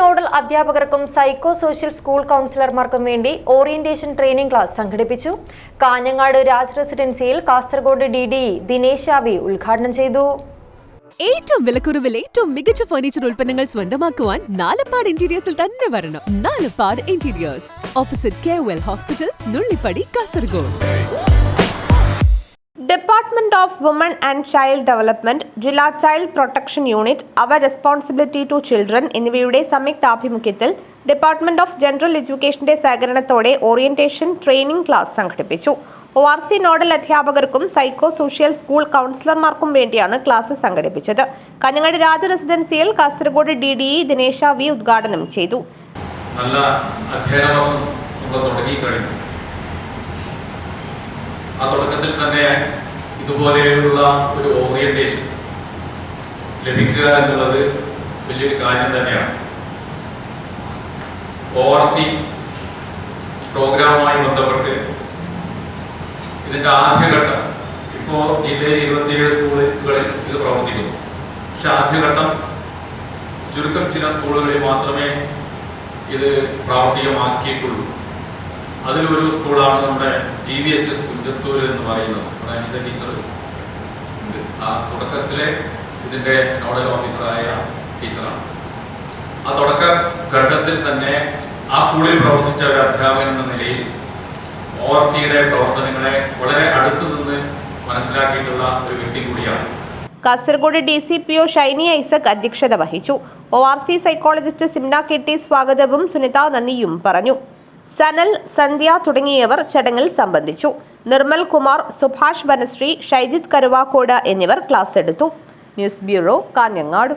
Nodal അധ്യാപകർക്കും psycho social school കൗൺസിലർമാർക്കും വേണ്ടി orientation training class സംഘടിപ്പിച്ചു. കാഞ്ഞങ്ങാട് രാജ് റെസിഡൻസിയിൽ കാസർഗോഡ് ഡി ഡി ദിനേശ് ആവി ഉദ്ഘാടനം ചെയ്തു. ഏറ്റവും വിലക്കുറവിൽ ഏറ്റവും മികച്ച ഫർണിച്ചർ ഉൽപ്പന്നങ്ങൾ സ്വന്തമാക്കുവാൻ നാലപ്പാട് ഇന്റീരിയേഴ്സിൽ തന്നെ വരണം. Nalappad interiors opposite K well hospital Nullippady Kasaragod. Department of woman and child development ജില്ലാ child protection unit our responsibility to children എന്നിവയുടെ സംയുക്താഭിമുഖ്യത്തിൽ ഡിപ്പാർട്ട്മെന്റ് ഓഫ് ജനറൽ എഡ്യൂക്കേഷന്റെ സഹകരണത്തോടെ ഓറിയന്റേഷൻ ട്രെയിനിംഗ് ക്ലാസ് സംഘടിപ്പിച്ചു. ഒ ആർ സി നോഡൽ അധ്യാപകർക്കും psycho social school കൗൺസിലർമാർക്കും വേണ്ടിയാണ് class സംഘടിപ്പിച്ചത്. Kanhangad Raja റെസിഡൻസിയിൽ Kasaragod D D E Dinesh V ഉദ്ഘാടനം ചെയ്തു. നല്ല അധ്യയന വർഷം ആ തുടക്കത്തിൽ തന്നെ ഇതുപോലെയുള്ള ഒരു ഓറിയന്റേഷൻ ലഭിക്കുക എന്നുള്ളത് വലിയൊരു കാര്യം തന്നെയാണ്. ഒ ആർ സി പ്രോഗ്രാമുമായി ബന്ധപ്പെട്ട് ഇതിന്റെ ആദ്യഘട്ടം ഇപ്പോൾ ജില്ലയിൽ ഇരുപത്തിയേഴ് സ്കൂളുകളിൽ ഇത് പ്രവർത്തിക്കുന്നു. പക്ഷെ ആദ്യഘട്ടം ചുരുക്കം ചില സ്കൂളുകളിൽ മാത്രമേ ഇത് പ്രാവർത്തികമാക്കിയിട്ടുള്ളൂ. അതിലൊരു സ്കൂളാണ് നമ്മുടെ G V H S Kunjathur എന്ന് പറയുന്നത്. നമ്മുടെ അനിത ടീച്ചർ ആ തുടക്കത്തിലെ ഇതിന്റെ നോഡൽ ഓഫീസറായ ടീച്ചറാണ്. ആ തുടക്ക ഘട്ടത്തിൽ തന്നെ ആ സ്കൂളിൽ പ്രവർത്തിച്ച ഒരു അധ്യാപകൻ എന്ന നിലയിൽ ഒ ആർ സിയുടെ പ്രവർത്തനങ്ങളെ വളരെ അടുത്തു നിന്ന് മനസ്സിലാക്കിയിട്ടുള്ള ഒരു വ്യക്തി കൂടിയാണ്. Kasaragod D C P O Shiny Isaac അധ്യക്ഷത വഹിച്ചു. O R C psychologist Simna കെട്ടി സ്വാഗതവും സുനിത നന്ദിയും പറഞ്ഞു. സനൽ സന്ധ്യ തുടങ്ങിയവർ ചടങ്ങിൽ സംബന്ധിച്ചു. നിർമ്മൽ കുമാർ സുഭാഷ് വനശ്രീ ഷൈജിത് കരുവാക്കോട് എന്നിവർ ക്ലാസ് എടുത്തു. News bureau Kanhangad.